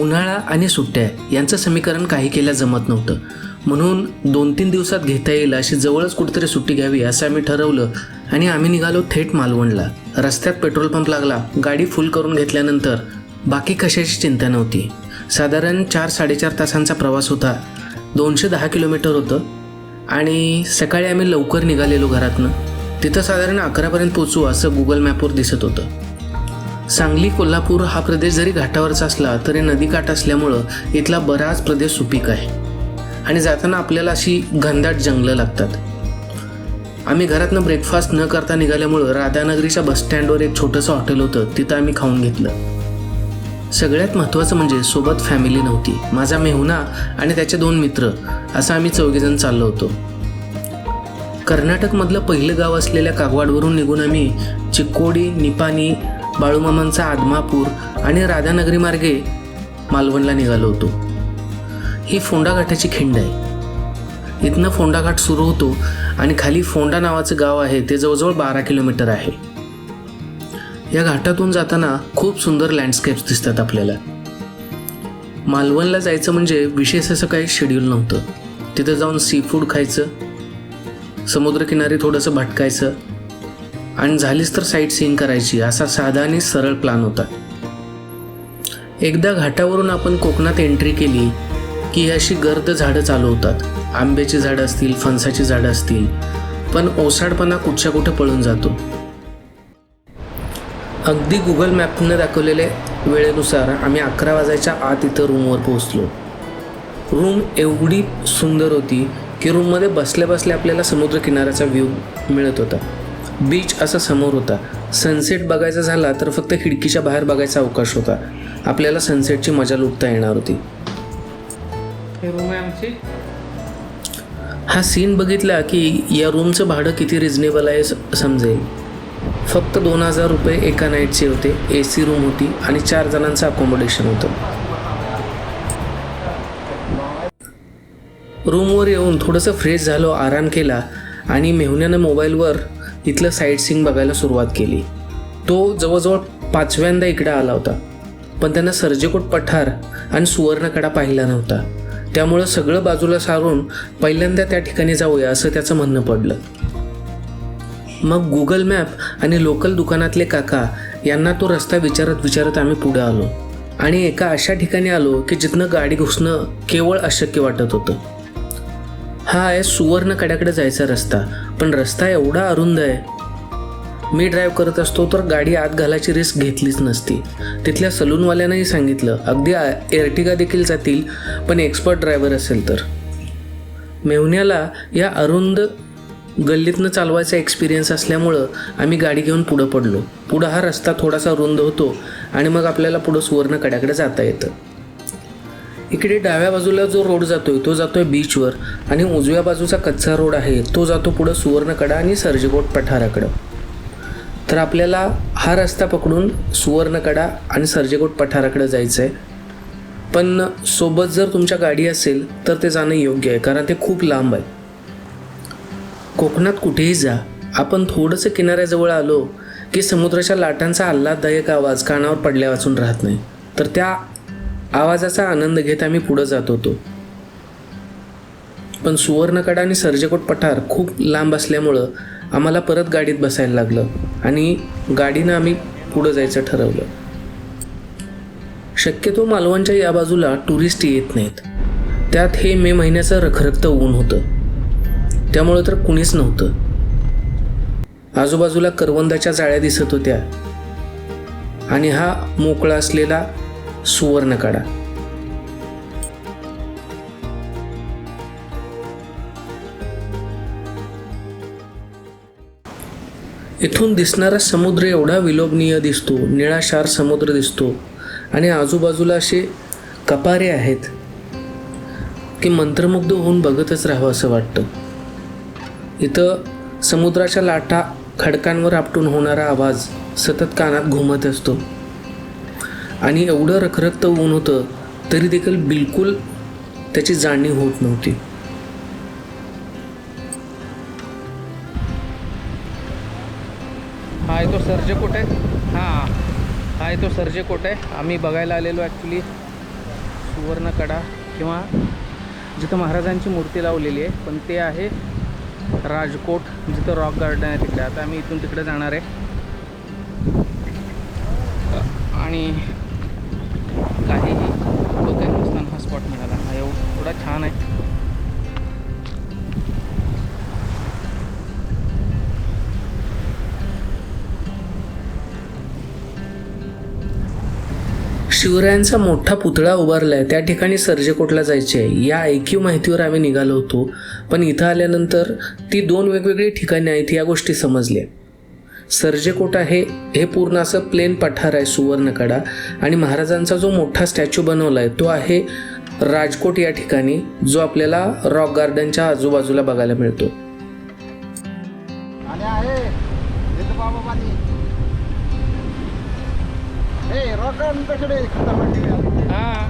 उन्हाळा आणि सुट्ट्या यांचं समीकरण काही केल्या जमत नव्हतं. म्हणून दोन तीन दिवसात घेता येईल अशी जवळच कुठेतरी सुट्टी घ्यावी असं आम्ही ठरवलं आणि आम्ही निघालो थेट मालवणला. रस्त्यात पेट्रोल पंप लागला गाडी फुल करून घेतल्यानंतर. बाकी कशाची चिंता नव्हती. साधारण चार साडेचार तासांचा प्रवास होता. दोनशे दहा किलोमीटर होतं. आणि सकाळी आम्ही लवकर निघालेलो घरातनं. तिथं साधारण अकरापर्यंत पोचू असं गुगल मॅपवर दिसत होतं. सांगली कोल्हापूर हा प्रदेश जरी घाटावरचा असला तरी नदीकाठ असल्यामुळं इथला बराच प्रदेश सुपीक आहे. आणि जाताना आपल्याला अशी घनदाट जंगलं लागतात. आम्ही घरातनं ब्रेकफास्ट न करता निघाल्यामुळं राधानगरीच्या बसस्टँडवर एक छोटंसं हॉटेल होतं तिथं आम्ही खाऊन घेतलं. सगळ्यात महत्त्वाचं म्हणजे सोबत फॅमिली नव्हती. माझा मेहुना आणि त्याचे दोन मित्र असं आम्ही चौघेजण चाललो होतो. कर्नाटकमधलं पहिलं गाव असलेल्या कागवाडवरून निघून आम्ही चिक्कोडी निपाणी बाळूमामांचा आदमापूर आणि राधानगरी मार्गे मालवणला निघालो होतो. ही फोंडा घाटाची खिंड आहे. इथनं फोंडा घाट सुरू होतो आणि खाली फोंडा नावाचं गाव आहे ते जवळजवळ बारा किलोमीटर आहे. या घाटातून जाताना खूप सुंदर लँडस्केप्स दिसतात आपल्याला. मालवणला जायचं म्हणजे विशेष असं काही शेड्यूल नव्हतं. तिथं जाऊन सी फूड खायचं समुद्रकिनारी थोडंसं भटकायचं आणि झालीच तर साईट सीन करायची असा साधा आणि सरळ प्लान होता. एकदा घाटावरून आपण कोकणात एंट्री केली की अशी गर्द झाडं चालू होतात. आंब्याची झाडं असतील फणसाची झाडं असतील पण ओसाडपणा कुठच्या कुठं पळून जातो. अगदी गुगल मॅपनं दाखवलेल्या वेळेनुसार आम्ही अकरा वाजायच्या आत इथं रूमवर पोहोचलो. रूम एवढी सुंदर होती की रूममध्ये बसल्या बसल्या आपल्याला समुद्रकिनाऱ्याचा व्ह्यू मिळत होता. बीच असा समोर होता. सनसेट बघायचा झाला तर फक्त खिडकीच्या बाहेर बघायचा अवकाश होता. आपल्याला सनसेटची मजा लुटता येणार होती. हे हा सीन बघितला की या रूमचं भाडं किती रिजनेबल आहे समजेल. फक्त दोन हजार रुपये एका नाईटचे होते. ए सी रूम होती आणि चार जणांचं अकोमोडेशन होतं. रूमवर येऊन थोडंसं फ्रेश झालो आराम केला आणि मेहुण्यानं मोबाईलवर इथलं साईट बघायला सुरुवात केली. तो जवळजवळ पाचव्यांदा इकडे आला होता. पण त्यांना सर्जेकोट पठार आणि सुवर्णकडा पाहिला नव्हता. त्यामुळं सगळं बाजूला सारून पहिल्यांदा त्या ठिकाणी जाऊया असं त्याचं म्हणणं पडलं. मग गुगल मॅप आणि लोकल दुकानातले काका यांना तो रस्ता विचारत विचारत आम्ही पुढे आलो. आणि एका अशा ठिकाणी आलो की जिथनं गाडी घुसणं केवळ अशक्य वाटत होतं. हा आहे सुवर्ण कड्याकडे जायचा रस्ता. पण रस्ता एवढा अरुंद आहे. मी ड्राईव्ह करत असतो तर गाडी आत घालायची रिस्क घेतलीच नसती. तिथल्या सलूनवाल्यानंही सांगितलं. अगदी एर्टिगा देखील जातील पण एक्सपर्ट ड्रायव्हर असेल तर. मेहुण्याला या अरुंद गल्लीतनं चालवायचा एक्सपिरियन्स असल्यामुळं आम्ही गाडी घेऊन पुढं पडलो. पुढं हा रस्ता थोडासा रुंद होतो आणि मग आपल्याला पुढं सुवर्ण कड्याकडे जाता येतं. इकडे डाव्या बाजूला जो रोड जातोय तो जातोय बीचवर आणि उजव्या बाजूचा कच्चा रोड आहे तो जातो पुढं सुवर्णकडा आणि सर्जकोट पठाराकडं. तर आपल्याला हा रस्ता पकडून सुवर्णकडा आणि सर्जेकोट पठाराकडे जायचं आहे पण सोबत जर तुमच्या गाडी असेल तर ते जाणं योग्य आहे कारण ते खूप लांब आहे. कोकणात कुठेही जा. आपण थोडंसं किनाऱ्याजवळ आलो की समुद्राच्या लाटांचा आल्हाददायक आवाज कानावर पडल्या वाचून राहत नाही. तर त्या आवाजाचा आनंद घेत आम्ही पुढं जात होतो. पण सुवर्णकडा आणि सर्जेकोट पठार खूप लांब असल्यामुळं आम्हाला परत गाडीत बसायला लागलं आणि गाडीनं आम्ही पुढं जायचं ठरवलं. शक्यतो मालवणच्या या बाजूला टुरिस्ट येत नाहीत. त्यात हे मे महिन्याचं रखरखतं ऊन होतं. त्यामुळं तर कुणीच नव्हतं. आजूबाजूला करवंदाच्या जाळ्या दिसत होत्या. आणि हा मोकळा असलेला सुवर्णकडा इथून दिसणारा समुद्र एवढा विलोभनीय दिसतो निळाशार समुद्र दिसतो आणि आजूबाजूला असे कपारे आहेत की मंत्रमुग्ध होऊन बघतच राहावं असं वाटतं. इथं समुद्राच्या लाटा खडकांवर आपटून होणारा आवाज सतत कानात घुमत असतो. आणि एवढं रखरखतं ऊन होतं तरी देखील बिलकुल त्याची जाणीव होत नव्हती. हा तो तो सर्जेकोट आहे हां. हा आहे तो सर्जेकोट आहे आम्ही बघायला आलेलो ॲक्च्युली सुवर्णकडा किंवा जिथं महाराजांची मूर्ती लावलेली आहे. पण ते आहे राजकोट जिथं रॉक गार्डन आहे तिकडे. आता आम्ही इथून तिकडे जाणार आहे. आणि काहीही डोक्यात नसताना हा स्पॉट मिळाला. हा एवढा छान आहे. शिवरायांचा मोठा पुतळा उभारला आहे त्या ठिकाणी सर्जेकोटला जायचे आहे या ऐकीव माहितीवर आम्ही निघालो होतो. पण इथं आल्यानंतर ती दोन वेगवेगळी ठिकाणे आहेत या गोष्टी समजल्या. सर्जेकोट आहे हे पूर्ण असं प्लेन पठार आहे सुवर्णकडा. आणि महाराजांचा जो मोठा स्टॅच्यू बनवला आहे तो आहे राजकोट या ठिकाणी जो आपल्याला रॉक गार्डनच्या आजूबाजूला बघायला मिळतो. हां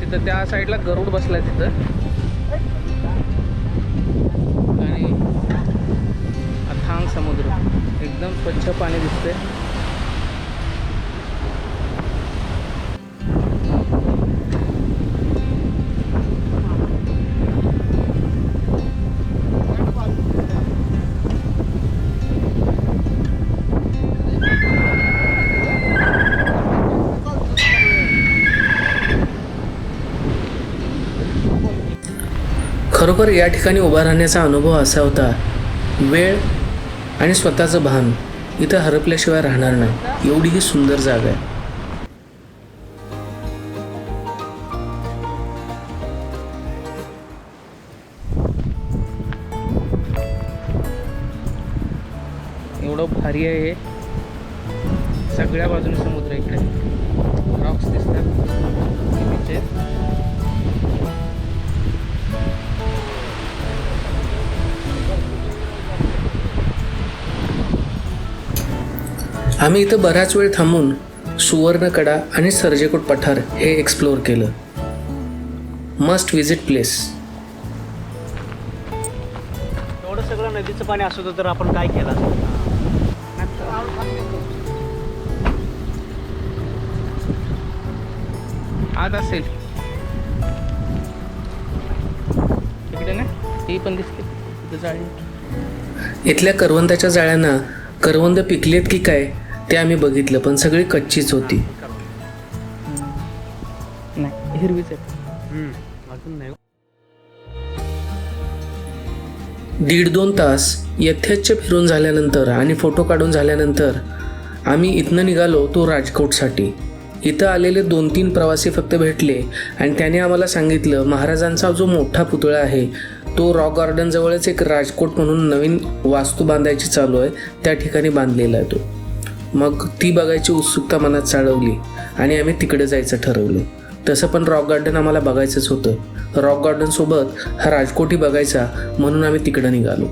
तिथं त्या साईडला गरुड बसलाय तिथं. पाणी दिसते खरोखर या ठिकाणी उभा राहण्याचा अनुभव असा होता वेळ आणि स्वतःचं भान. इथं हरपल्याशिवाय राहणार नाही. एवढी ही सुंदर जागा आहे. एवढं भारी आहे सगळ्या बाजूने समुद्र इकडे. रॉक्स दिसतात. आहेत. आम्ही इथं बराच वेळ थांबून सुवर्णकडा आणि सर्जेकोट पठार हे एक्सप्लोअर केलं. मस्ट विजिट प्लेस एवढं सगळं नदीचं पाणी असत होतं तर आपण काय केलं? आत असेल. इकडे ना? ती पण दिसते. जाळी. इथल्या करवंदाच्या जाळ्यांना करवंद पिकलेत की काय? ते आम्ही बघितलं पण सगळी कच्चीच होती. नाही हिरवीच आहे अजून नाही दीड दोन तास यथेच्छ फिरून झाल्यानंतर आणि फोटो काढून झाल्यानंतर आम्ही इथनं निघालो तो राजकोटसाठी. इथं आलेले दोन तीन प्रवासी फक्त भेटले आणि त्याने आम्हाला सांगितलं महाराजांचा जो मोठा पुतळा आहे तो रॉक गार्डन जवळच एक राजकोट म्हणून नवीन वास्तू बांधायची चालू आहे त्या ठिकाणी बांधलेला आहे तो. मग ती बघायची उत्सुकता मनात चाळवली आणि आम्ही तिकडे जायचं ठरवलं. तसं पण रॉक गार्डन आम्हाला बघायचंच होतं. रॉक गार्डनसोबत हा राजकोटी बघायचा म्हणून आम्ही तिकडं निघालो.